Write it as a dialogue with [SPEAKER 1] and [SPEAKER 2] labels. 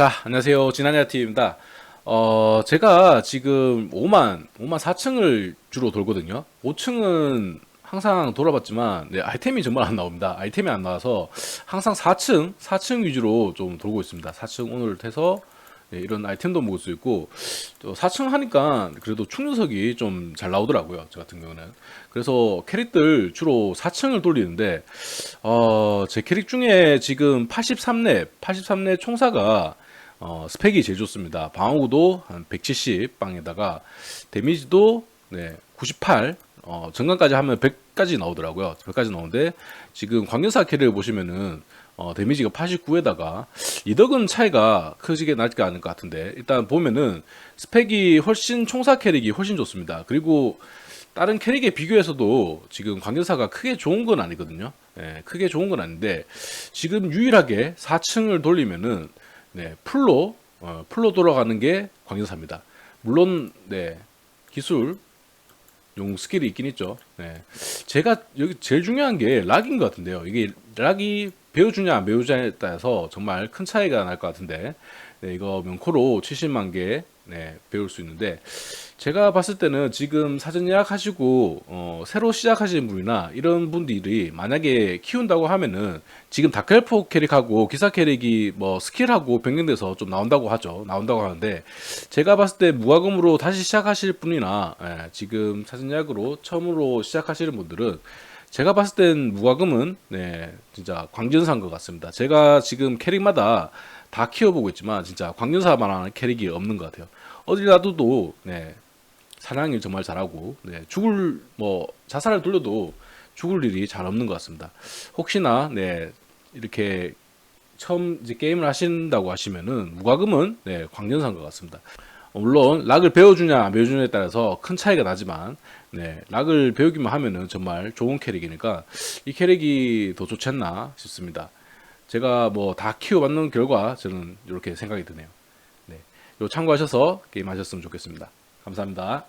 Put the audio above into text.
[SPEAKER 1] 자, 안녕하세요. 진한야T입니다. 어, 제가 지금 5만, 5만 4층을 주로 돌거든요. 5층은 항상 돌아봤지만, 네, 아이템이 정말 안 나옵니다. 아이템이 안 나와서 항상 4층, 4층 위주로 좀 돌고 있습니다. 4층 오늘 해서 네, 이런 아이템도 먹을 수 있고, 또 4층 하니까 그래도 충전석이 좀 잘 나오더라고요. 저 같은 경우는. 그래서 캐릭들 주로 4층을 돌리는데, 어, 제 캐릭 중에 지금 83렙, 83렙 총사가 어, 스펙이 제일 좋습니다. 방어구도 한 170 빵에다가 데미지도 네, 98 어, 정강까지 하면 100까지 나오더라고요. 100까지 나오는데 지금 광전사 캐릭을 보시면은 어, 데미지가 89에다가 이덕은 차이가 크게 나지 않을 것 같은데 일단 보면은 스펙이 훨씬 총사 캐릭이 훨씬 좋습니다. 그리고 다른 캐릭에 비교해서도 지금 광전사가 크게 좋은 건 아니거든요. 예, 크게 좋은 건 아닌데 지금 유일하게 4층을 돌리면은 네, 풀로 어, 풀로 돌아가는 게 광전사입니다. 물론 네 기술 용 스킬이 있긴 있죠. 네. 제가 여기 제일 중요한 게 락인 것 같은데요. 이게 락이 배워주냐 안 배워주냐에 따라서 정말 큰 차이가 날 것 같은데 네, 이거 명코로 70만 개 네, 배울 수 있는데 제가 봤을 때는 지금 사전 예약하시고 어, 새로 시작하시는 분이나 이런 분들이 만약에 키운다고 하면은 지금 다크엘프 캐릭하고 기사 캐릭이 뭐 스킬하고 변경돼서 좀 나온다고 하죠. 나온다고 하는데 제가 봤을 때 무과금으로 다시 시작하실 분이나 예, 지금 사전 예약으로 처음으로 시작하시는 분들은 제가 봤을 땐 무과금은 네 진짜 광전사인 것 같습니다. 제가 지금 캐릭마다 다 키워보고 있지만 진짜 광전사만한 캐릭이 없는 것 같아요. 어디 놔둬도 네 사냥을 정말 잘하고 네 죽을 뭐 자살을 돌려도 죽을 일이 잘 없는 것 같습니다. 혹시나 네 이렇게 처음 이제 게임을 하신다고 하시면은 무과금은 네 광전사인 것 같습니다. 물론 락을 배워주냐 안 배워주냐에 따라서 큰 차이가 나지만 네 락을 배우기만 하면은 정말 좋은 캐릭이니까 이 캐릭이 더 좋지 않나 싶습니다. 제가 뭐 다 키워봤는 결과 저는 이렇게 생각이 드네요. 네, 요 참고하셔서 게임 하셨으면 좋겠습니다. 감사합니다.